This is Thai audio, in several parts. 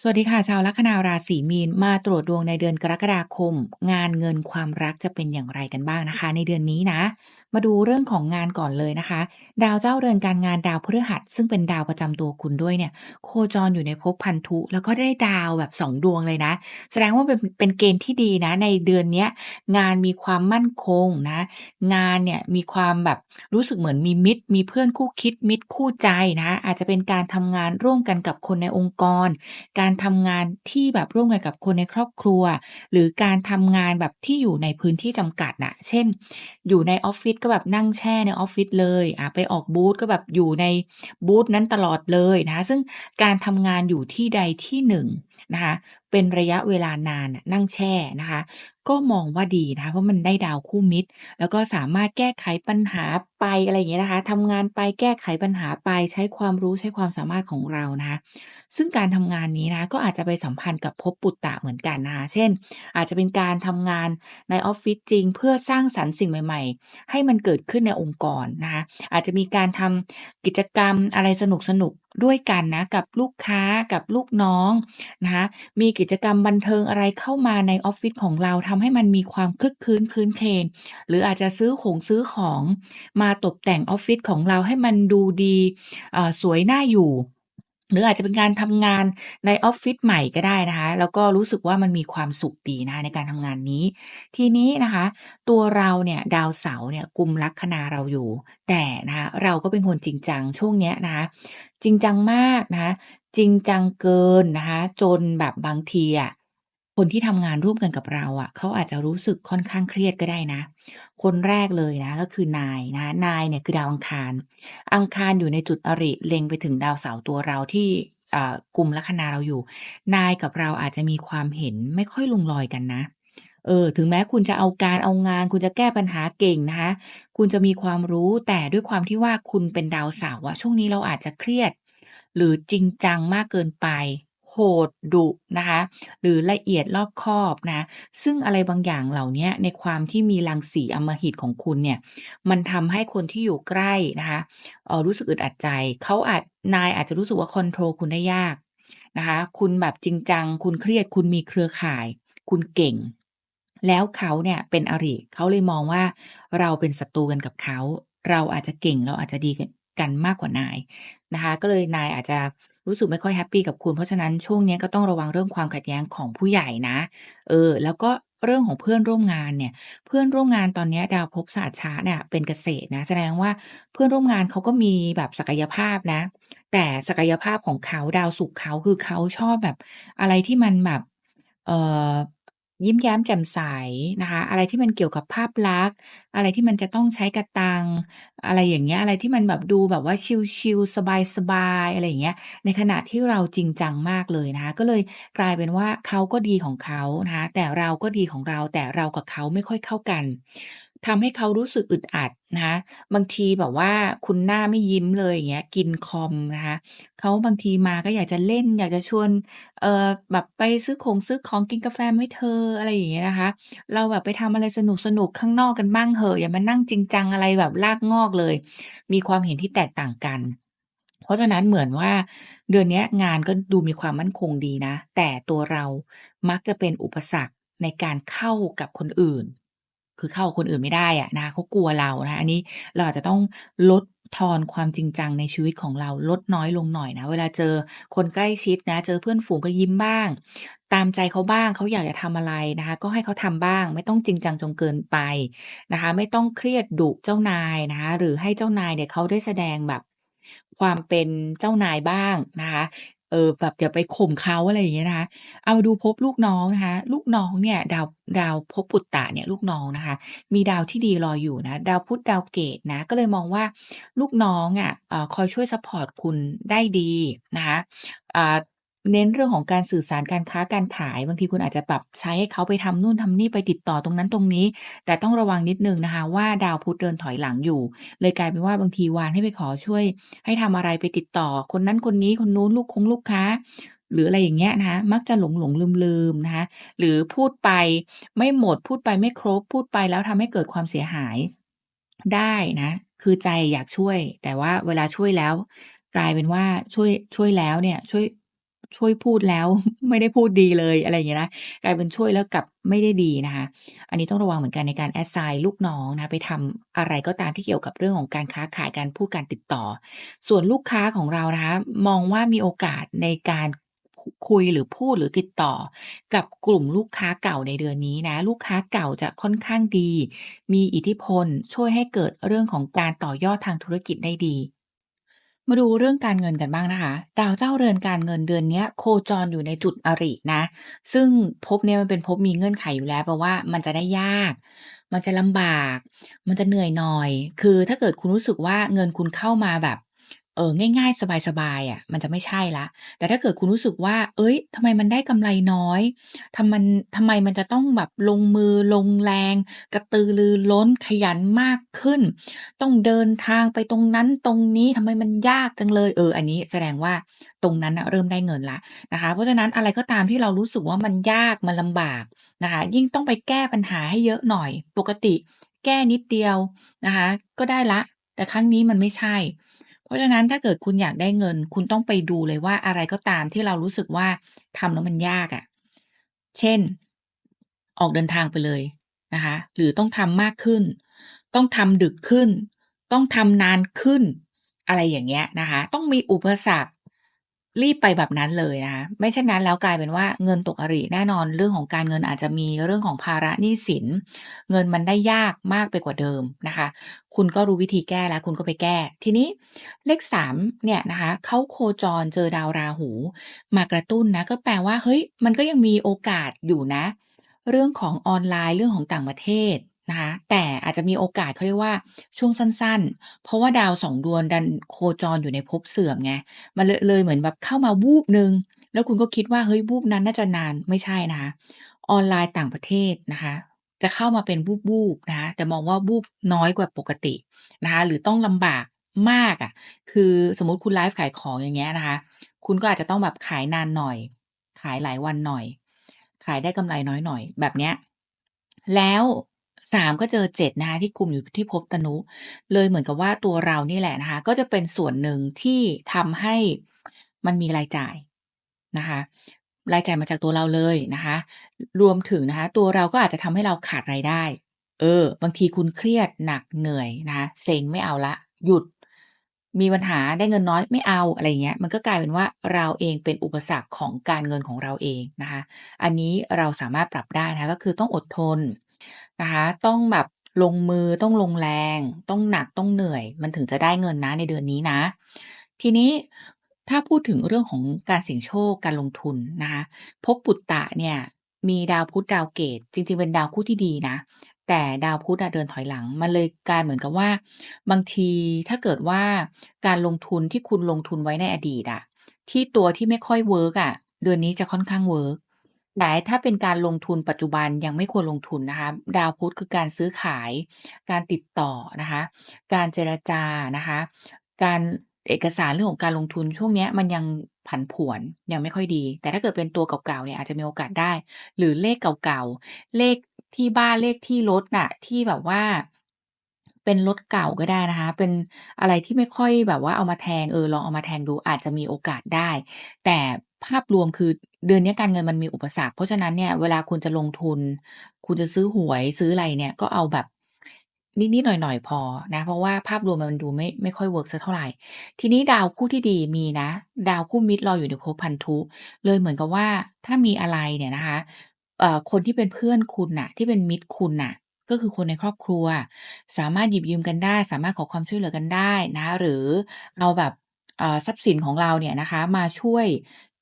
สวัสดีค่ะ ชาวลัคนาราศีมีนมาตรวจดวงในเดือนกรกฎาคม งานเงินความรักจะเป็นอย่างไรกันบ้างนะคะ ในเดือนนี้นะ มาดูเรื่องของงานก่อนเลยนะคะ ดาวเจ้าเรือนการงานดาวพฤหัส ซึ่งเป็นดาวประจำตัวคุณด้วยเนี่ย โคจรอยู่ในภพพันธุ แล้วก็ได้ดาวแบบสองดวงเลยนะ แสดงว่าเป็นเป็นเกณฑ์ที่ดีนะ ในเดือนนี้งานมีความมั่นคงนะ งานเนี่ยมีความแบบรู้สึกเหมือนมีมิตร มีเพื่อนคู่คิดมิตรคู่ใจนะ อาจจะเป็นการทำงานร่วมกันกับคนในองค์กร การทำงานที่แบบร่วมกันกับคนในครอบครัว หรือการทำงานแบบที่อยู่ในพื้นที่จำกัดนะเช่น อยู่ในออฟฟิศก็แบบนั่งแช่ในออฟฟิศเลยอะไปออกบูธก็แบบอยู่ในบูธนั้นตลอดเลยนะคะซึ่งการทำงานอยู่ที่ใดที่หนึ่งนะคะเป็นระยะเวลานานน่ะนั่งแช่นะคะ ก็มองว่าดีนะคะ เพราะมันได้ดาวคู่มิตร แล้วก็สามารถแก้ไขปัญหาไปอะไรอย่างเงี้ยนะคะทำงานไปแก้ไขปัญหาไปใช้ความรู้ใช้ความสามารถของเรานะคะซึ่งการทำงานนี้นะก็อาจจะไปสัมพันธ์กับภพปุตตะเหมือนกันนะคะเช่น อาจจะเป็นการทำงานในออฟฟิศจริง เพื่อสร้างสรรค์สิ่งใหม่ ๆ ให้มันเกิดขึ้นในองค์กรนะคะอาจจะมีการทำกิจกรรมอะไรสนุกๆด้วยกันนะกับลูกค้ากับลูกน้องนะคะมีกิจกรรมบันเทิงอะไรเข้ามาในออฟฟิศของเราทำให้มันมีความคลึกคลื้นครื้นเครงหรืออาจจะซื้อของซื้อของมาตกแต่งออฟฟิศของเราให้มันดูดีสวยน่าอยู่ หรืออาจจะเป็นการทำงานในออฟฟิศใหม่ก็ได้นะคะ แล้วก็รู้สึกว่ามันมีความสุขดีนะคะในการทำงานนี้ ทีนี้นะคะ ตัวเราเนี่ยดาวเสาร์เนี่ยกุมลัคนาเราอยู่ แต่นะคะเราก็เป็นคนจริงจังช่วงเนี้ยนะคะจริงจังมากนะคะ จริงจังเกินนะคะ จนแบบบางทีอะคนที่ทำงานร่วมกันกับเราอะเขาอาจจะรู้สึกค่อนข้างเครียดก็ได้นะ คนแรกเลยนะก็คือนายนะนายเนี่ยคือดาวอังคาร อังคารอยู่ในจุดอริเล็งไปถึงดาวเสาร์ตัวเราที่อ่ากุมลัคนาเราอยู่ นายกับเราอาจจะมีความเห็นไม่ค่อยลงรอยกันนะ เออ ถึงแม้คุณจะเอาการเอางาน คุณจะแก้ปัญหาเก่งนะคะ คุณจะมีความรู้แต่ด้วยความที่ว่าคุณเป็นดาวเสาร์อะช่วงนี้เราอาจจะเครียด หรือจริงจังมากเกินไป โหดดุนะคะ หรือละเอียดรอบคอบนะ ซึ่งอะไรบางอย่างเหล่านี้ในความที่มีรังสีอมหิตของคุณเนี่ย มันทำให้คนที่อยู่ใกล้นะคะเออรู้สึกอึดอัดใจ เขาอาจนายอาจจะรู้สึกว่าคอนโทรลคุณได้ยากนะคะ คุณแบบจริงจัง คุณเครียด คุณมีเครือข่าย คุณเก่งแล้วเขาเนี่ยเป็นอริเขาเลยมองว่าเราเป็นศัตรูกันกับเขา เราอาจจะเก่งเราอาจจะดี กันมากกว่านายนะคะ ก็เลยนายอาจจะรู้สึกไม่ค่อยแฮปปี้กับคุณ เพราะฉะนั้นช่วงนี้ก็ต้องระวังเรื่องความขัดแย้งของผู้ใหญ่นะ เออ แล้วก็เรื่องของเพื่อนร่วมงานเนี่ย เพื่อนร่วมงานตอนนี้ดาวภพศาสตร์ช้าเนี่ยเป็นเกษตรนะ แสดงว่าเพื่อนร่วมงานเขาก็มีแบบศักยภาพนะ แต่ศักยภาพของเขาดาวศุกร์เขาคือเขาชอบแบบอะไรที่มันแบบ เอ่อ ยิ้มแย้มแจ่มใสนะคะ อะไรที่มันเกี่ยวกับภาพลักษณ์ อะไรที่มันจะต้องใช้กระตัง อะไรอย่างเงี้ย อะไรที่มันแบบดูแบบว่าชิล ๆ สบาย ๆ อะไรอย่างเงี้ย ในขณะที่เราจริงจังมากเลยนะคะ ก็เลยกลายเป็นว่าเขาก็ดีของเขานะคะ แต่เราก็ดีของเรา แต่เรากับเขาไม่ค่อยเข้ากัน ทำให้เขารู้สึกอึดอัดนะคะบางทีแบบว่าคุณหน้าไม่ยิ้มเลยอย่างเงี้ยกินคอมนะคะเขาบางทีมาก็อยากจะเล่น อยากจะชวนเอ่อแบบไปซื้อของซื้อของกินกาแฟไหมเธออะไรอย่างเงี้ยนะคะ เราแบบไปทำอะไรสนุกๆข้างนอกกันบ้างเหอะอย่ามานั่งจริงจังอะไรแบบรากงอกเลย มีความเห็นที่แตกต่างกัน เพราะฉะนั้นเหมือนว่าเดือนเนี้ยงานก็ดูมีความมั่นคงดีนะ แต่ตัวเรามักจะเป็นอุปสรรคในการเข้ากับคนอื่น คือเข้าคนอื่นไม่ได้อะนะคะเขากลัวเรานะอันนี้เราอาจจะต้องลดทอนความจริงจังในชีวิตของเราลดน้อยลงหน่อยนะ เวลาเจอคนใกล้ชิดนะ เจอเพื่อนฝูงก็ยิ้มบ้าง ตามใจเขาบ้างเขาอยากจะทำอะไรนะคะ ก็ให้เขาทำบ้าง ไม่ต้องจริงจังจนเกินไปนะคะ ไม่ต้องเครียดดุเจ้านายนะคะ หรือให้เจ้านายเนี่ยเขาได้แสดงแบบความเป็นเจ้านายบ้างนะคะ เออแบบอย่าไปข่มเขาอะไรอย่างเงี้ยนะคะ เอามาดูภพลูกน้องนะคะ ลูกน้องเนี่ยดาวดาวภพปุตตะเนี่ยลูกน้องนะคะ มีดาวที่ดีรออยู่นะ ดาวพุธดาวเกตนะ ก็เลยมองว่าลูกน้องอะคอยช่วยซัปพอร์ตคุณได้ดีนะคะอ่า เน้นเรื่องของการสื่อสารการค้าการขาย บางทีคุณอาจจะแบบใช้ให้เขาไปทำนู่นทำนี่ไปติดต่อตรงนั้นตรงนี้ แต่ต้องระวังนิดนึงนะคะ ว่าดาวพุธเดินถอยหลังอยู่ เลยกลายเป็นว่าบางทีวานให้ไปขอช่วย ให้ทำอะไรไปติดต่อ คนนั้นคนนี้คนนู้นลูกคงลูกค้า หรืออะไรอย่างเงี้ยนะคะมักจะหลงๆลืมๆนะคะ หรือพูดไปไม่หมดพูดไปไม่ครบ พูดไปแล้วทำให้เกิดความเสียหายได้นะ คือใจอยากช่วย แต่ว่าเวลาช่วยแล้ว กลายเป็นว่าช่วยช่วยแล้วเนี่ยช่วย ช่วยพูดแล้ว ไม่ได้พูดดีเลยอะไรอย่างเงี้ยนะกลายเป็นช่วยแล้วกลับไม่ได้ดีนะคะ อันนี้ต้องระวังเหมือนกันในการ assign ลูกน้องนะไปทำอะไรก็ตามที่เกี่ยวกับเรื่องของการค้าขายการพูดการติดต่อ ส่วนลูกค้าของเรานะคะ มองว่ามีโอกาสในการคุยหรือพูดหรือติดต่อ กับกลุ่มลูกค้าเก่าในเดือนนี้นะ ลูกค้าเก่าจะค่อนข้างดี มีอิทธิพลช่วยให้เกิดเรื่องของการต่อยอดทางธุรกิจได้ดี มาดูเรื่องการเงินกันบ้างนะคะ ดาวเจ้าเรือนการเงินเดือนนี้โคจรอยู่ในจุดอรินะ ซึ่งภพเนี้ยมันเป็นภพมีเงื่อนไขอยู่แล้ว เพราะว่ามันจะได้ยาก มันจะลำบาก มันจะเหนื่อยหน่อย คือถ้าเกิดคุณรู้สึกว่าเงินคุณเข้ามาแบบ เออง่าย ๆ สบายๆอะมันจะไม่ใช่ล้วแต่ถ้าเกิดคุณรู้สึกว่าเฮ้ยทำไมมันได้กำไรน้อยทำมันทำไมมันจะต้องแบบลงมือลงแรง กระตือรือร้นขยันมากขึ้น ต้องเดินทางไปตรงนั้นตรงนี้ทำไมมันยากจังเลย เออ อันนี้แสดงว่าตรงนั้นนะเริ่มได้เงินล้วนะคะ เพราะฉะนั้นอะไรก็ตามที่เรารู้สึกว่ามันยากมันลำบากนะคะ ยิ่งต้องไปแก้ปัญหาให้เยอะหน่อย ปกติแก้นิดเดียวนะคะ ก็ได้ล้วแต่ครั้งนี้มันไม่ใช่ เพราะฉะนั้นถ้าเกิดคุณอยากได้เงิน คุณต้องไปดูเลยว่าอะไรก็ตามที่เรารู้สึกว่าทำแล้วมันยากอะเช่น ออกเดินทางไปเลยนะคะ หรือต้องทำมากขึ้น ต้องทำดึกขึ้น ต้องทำนานขึ้น อะไรอย่างเงี้ยนะคะ ต้องมีอุปสรรค รีบไปแบบนั้นเลยนะคะไม่เช่นนั้นแล้วกลายเป็นว่าเงินตกอริแน่นอนเรื่องของการเงินอาจจะมีเรื่องของภาระหนี้สิน เงินมันได้ยากมากไปกว่าเดิมนะคะ คุณก็รู้วิธีแก้แล้วคุณก็ไปแก้ ทีนี้เลข3เนี่ยนะคะเขาโคจรเจอดาวราหู มากระตุ้นนะก็แปลว่าเฮ้ยมันก็ยังมีโอกาสอยู่นะ เรื่องของออนไลน์เรื่องของต่างประเทศ นะคะแต่อาจจะมีโอกาสเขาเรียกว่าช่วงสั้นๆ เพราะว่าดาว2ดวงดันโคจรอยู่ในภพเสื่อมไงมันเลยเลยเหมือนแบบเข้ามาวูบหนึ่งแล้วคุณก็คิดว่าเฮ้ยวูบนั้นน่าจะนานไม่ใช่นะคะออนไลน์ต่างประเทศนะคะ จะเข้ามาเป็นวูบๆนะคะแต่มองว่าวูบน้อยกว่าปกตินะคะหรือต้องลำบากมากอะคือสมมติคุณไลฟ์ขายของอย่างเงี้ยนะคะ คุณก็อาจจะต้องแบบขายนานหน่อย ขายหลายวันหน่อย ขายได้กำไรน้อยหน่อยแบบเนี้ยแล้ว 3ก็เจอ7นะคะที่กุมอยู่ที่ภพตนุ เลยเหมือนกับว่าตัวเรานี่แหละนะคะ ก็จะเป็นส่วนหนึ่งที่ทำให้มันมีรายจ่ายนะคะรายจ่ายมาจากตัวเราเลยนะคะ รวมถึงนะคะ ตัวเราก็อาจจะทำให้เราขาดรายได้ เออ บางทีคุณเครียดหนักเหนื่อยนะคะเซ็งไม่เอาล้วหยุด มีปัญหาได้เงินน้อยไม่เอาอะไรอย่างเงี้ย มันก็กลายเป็นว่าเราเองเป็นอุปสรรคของการเงินของเราเองนะคะ อันนี้เราสามารถปรับได้นะคะก็คือต้องอดทน นะคะ ต้องแบบลงมือต้องลงแรง ต้องหนักต้องเหนื่อย มันถึงจะได้เงินนะในเดือนนี้นะ ทีนี้ถ้าพูดถึงเรื่องของการเสี่ยงโชคการลงทุนนะคะภพปุตตะเนี่ยมีดาวพุธดาวเกต จริง ๆ เป็นดาวคู่ที่ดีนะ แต่ดาวพุธอะเดินถอยหลัง มันเลยกลายเหมือนกับว่า บางทีถ้าเกิดว่าการลงทุนที่คุณลงทุนไว้ในอดีตอะที่ตัวที่ไม่ค่อยเวิร์กอะเดือนนี้จะค่อนข้างเวิร์ก แต่ถ้าเป็นการลงทุนปัจจุบันยังไม่ควรลงทุนนะคะ ดาวพุธคือการซื้อขาย การติดต่อนะคะ การเจรจานะคะ การเอกสารเรื่องของการลงทุนช่วงเนี้ยมันยังผันผวนยังไม่ค่อยดี แต่ถ้าเกิดเป็นตัวเก่าๆเนี่ยอาจจะมีโอกาสได้ หรือเลขเก่าๆ เลขที่บ้านเลขที่รถน่ะ ที่แบบว่า เป็นรถเก่าก็ได้นะคะ เป็นอะไรที่ไม่ค่อยแบบว่าเอามาแทงเออลองเอามาแทงดูอาจจะมีโอกาสได้ แต่ ภาพรวมคือเดือนนี้การเงินมันมีอุปสรรค เพราะฉะนั้นเนี่ยเวลาคุณจะลงทุน คุณจะซื้อหวยซื้ออะไรเนี่ยก็เอาแบบนิดๆหน่อยๆพอนะ เพราะว่าภาพรวมมันดูไม่ไม่ค่อยเวิร์กสักเท่าไหร่ ทีนี้ดาวคู่ที่ดีมีนะ ดาวคู่มิตรรออยู่ในภพพันธุเลยเหมือนกับว่าถ้ามีอะไรเนี่ยนะคะเอ่อคนที่เป็นเพื่อนคุณน่ะ ที่เป็นมิตรคุณน่ะ ก็คือคนในครอบครัว สามารถหยิบยืมกันได้ สามารถขอความช่วยเหลือกันได้นะ หรือเอาแบบอ่าทรัพย์สินของเราเนี่ยนะคะ มาช่วย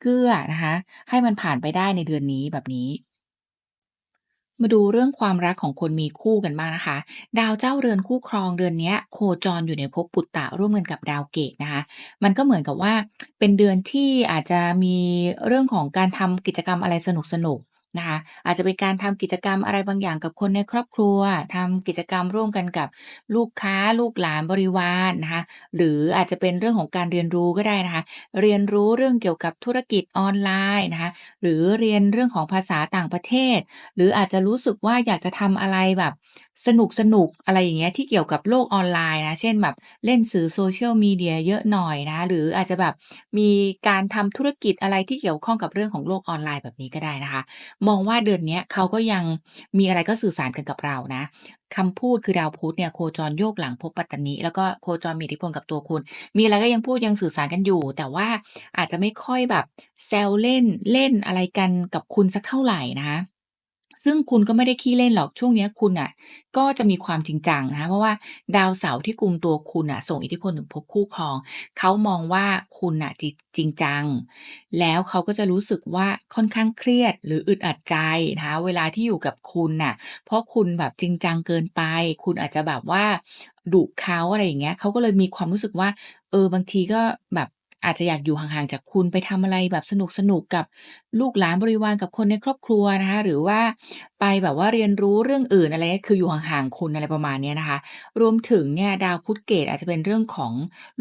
เกื้อนะคะ ให้มันผ่านไปได้ในเดือนนี้แบบนี้ มาดูเรื่องความรักของคนมีคู่กันบ้างนะคะ ดาวเจ้าเรือนคู่ครองเดือนนี้โคจรอยู่ในภพปุตตะร่วมกันกับดาวเกตนะคะ มันก็เหมือนกับว่าเป็นเดือนที่อาจจะมีเรื่องของการทำกิจกรรมอะไรสนุกสนุก นะคะอาจจะเป็นการทำกิจกรรมอะไรบางอย่างกับคนในครอบครัวทำกิจกรรมร่วมกันกับลูกค้าลูกหลานบริวารนะคะหรืออาจจะเป็นเรื่องของการเรียนรู้ก็ได้นะคะ เรียนรู้เรื่องเกี่ยวกับธุรกิจออนไลน์นะคะหรือเรียนเรื่องของภาษาต่างประเทศ หรืออาจจะรู้สึกว่าอยากจะทำอะไรแบบ สนุกๆอะไรอย่างเงี้ยที่เกี่ยวกับโลกออนไลน์นะ เช่นแบบเล่นสื่อ Social Media เยอะหน่อยนะ หรืออาจจะแบบมีการทำธุรกิจอะไรที่เกี่ยวข้องกับเรื่องของโลกออนไลน์แบบนี้ก็ได้นะคะ มองว่าเดือนนี้เขาก็ยังมีอะไรก็สื่อสารกันกับเรานะคำพูดคือดาวพุธเนี่ยโคจรโยกหลังภพปัตตนิแล้วก็โคจรมีอิทธิพลกับตัวคุณ มีอะไรก็ยังพูดยังสื่อสารกันอยู่ แต่ว่าอาจจะไม่ค่อยแบบแซวเล่นเล่นอะไรกันกับคุณสักเท่าไหร่นะคะ ซึ่งคุณก็ไม่ได้ขี้เล่นหรอกช่วงนี้คุณน่ะ ก็จะมีความจริงจังนะคะเพราะว่าดาวเสาร์ที่กุมตัวคุณน่ะ ส่งอิทธิพลถึงภพคู่ครอง เขามองว่าคุณน่ะจจริงจัง แล้วเขาก็จะรู้สึกว่าค่อนข้างเครียดหรืออึดอัดใจนะคะเวลาที่อยู่กับคุณน่ะ เพราะคุณแบบจริงจังเกินไป คุณอาจจะแบบว่าดุเขาอะไรอย่างเงี้ยเขาก็เลยมีความรู้สึกว่า เออบางทีก็แบบ อาจจะอยากอยู่ห่าง ๆ จากคุณไปทำอะไรแบบสนุกๆกับลูกหลานบริวารกับคนในครอบครัวนะคะ หรือว่าไปแบบว่าเรียนรู้เรื่องอื่นอะไรคืออยู่ห่างๆคุณอะไรประมาณนี้นะคะ รวมถึงเนี่ยดาวพุธเกตอาจจะเป็นเรื่องของ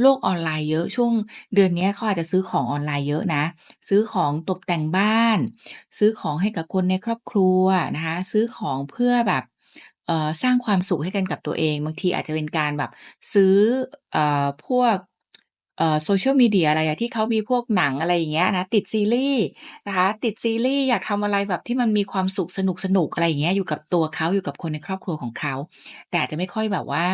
โลกออนไลน์เยอะช่วงเดือนนี้เขาอาจจะซื้อของออนไลน์เยอะนะ ซื้อของตกแต่งบ้าน ซื้อของให้กับคนในครอบครัวนะคะ ซื้อของเพื่อแบบสร้างความสุขให้กันกับตัวเอง บางทีอาจจะเป็นการแบบซื้ออพวก เอ่อ Social Media อะไรอะที่เขามีพวกหนังอะไรอย่างเงี้ยนะ ติดซีรีส์นะคะ ติดซีรีส์อยากทำอะไรแบบที่มันมีความสุขสนุกสนุกอะไรอย่างเงี้ยอยู่กับตัวเขาอยู่กับคนในครอบครัวของเขา แต่อาจจะไม่ค่อยแบบว่า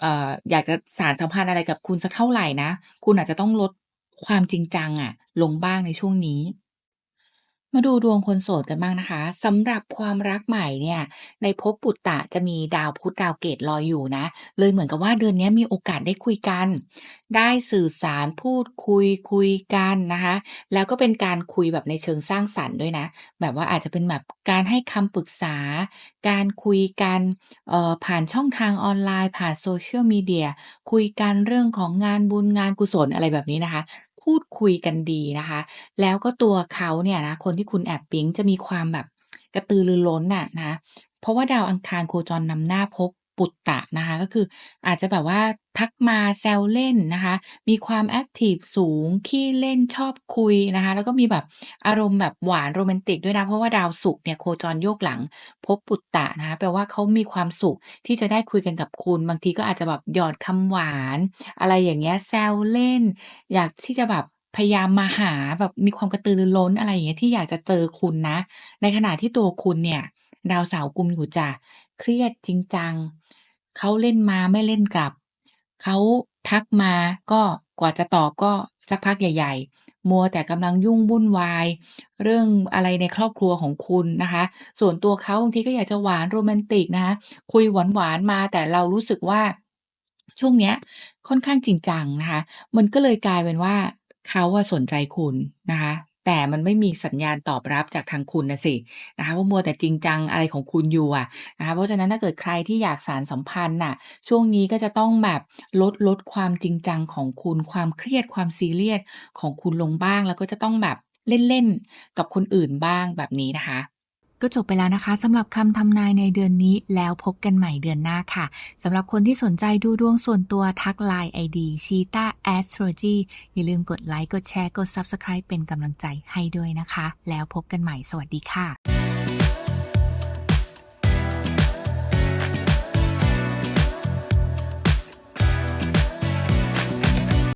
เอ่ออยากจะสารสัมพันธ์อะไรกับคุณสักเท่าไหร่นะ คุณอาจจะต้องลดความจริงจังอะลงบ้างในช่วงนี้ มาดูดวงคนโสดกันบ้างนะคะสำหรับความรักใหม่เนี่ย ในภพปุตตะจะมีดาวพุธดาวเกตลอยอยู่นะ เลยเหมือนกับว่าเดือนนี้มีโอกาสได้คุยกัน ได้สื่อสารพูดคุยคุยกันนะคะ แล้วก็เป็นการคุยแบบในเชิงสร้างสรรค์ด้วยนะ แบบว่าอาจจะเป็นแบบการให้คำปรึกษา การคุยกันออผ่านช่องทางออนไลน์ ผ่าน Social Media คุยกันเรื่องของงานบุญงานกุศลอะไรแบบนี้นะคะ พูดคุยกันดีนะคะ แล้วก็ตัวเขาเนี่ยนะ คนที่คุณแอบปิ๊งจะมีความแบบกระตือรือร้นน่ะนะ เพราะว่าดาวอังคารโคจรนำหน้าภพ ปุตตะนะคะก็คืออาจจะแบบว่าทักมาแซวเล่นนะคะ มีความแอ็กทิฟสูงขี้เล่นชอบคุยนะคะ แล้วก็มีแบบอารมณ์แบบหวานโรแมนติกด้วยนะ เพราะว่าดาวศุกร์เนี่ยโคจรโยกหลังภพปุตตะนะคะแปลว่าเขามีความสุขที่จะได้คุยกันกับคุณ บางทีก็อาจจะแบบหยอดคำหวาน อะไรอย่างเงี้ยแซวเล่น อยากที่จะแบบพยายามมาหาแบบมีความกระตือรือร้นอะไรอย่างเงี้ยที่อยากจะเจอคุณนะ ในขณะที่ตัวคุณเนี่ย ดาวเสาร์กุมอยู่จ้ะเครียดจริงจัง เขาเล่นมาไม่เล่นกลับ เขาทักมาก็กว่าจะตอบก็สักพักใหญ่ ๆ มัวแต่กำลังยุ่งวุ่นวาย เรื่องอะไรในครอบครัวของคุณนะคะ ส่วนตัวเขาบางทีก็อยากจะหวานโรแมนติกนะคะคุยหวานๆมาแต่เรารู้สึกว่าช่วงเนี้ยค่อนข้างจริงจังนะคะ มันก็เลยกลายเป็นว่าเขาอะสนใจคุณนะคะ แต่มันไม่มีสัญญาณตอบรับจากทางคุณนะสินะคะว่ามัวแต่จริงจังอะไรของคุณอยู่อะนะคะเพราะฉะนั้นถ้าเกิดใครที่อยากสารสัมพันธ์น่ะช่วงนี้ก็จะต้องแบบลดลดความจริงจังของคุณความเครียดความซีเรียสของคุณลงบ้าง แล้วก็จะต้องแบบเล่นๆกับคนอื่นบ้างแบบนี้นะคะ ก็จบไปแล้วนะคะสำหรับคำทำนายในเดือนนี้แล้วพบกันใหม่เดือนหน้าค่ะสำหรับคนที่สนใจดูดวงส่วนตัวทักไลน์ ID ชีต้า astrology อย่าลืมกดไลค์กดแชร์กด Subscribe เป็นกำลังใจให้ด้วยนะคะ แล้วพบกันใหม่สวัสดีค่ะ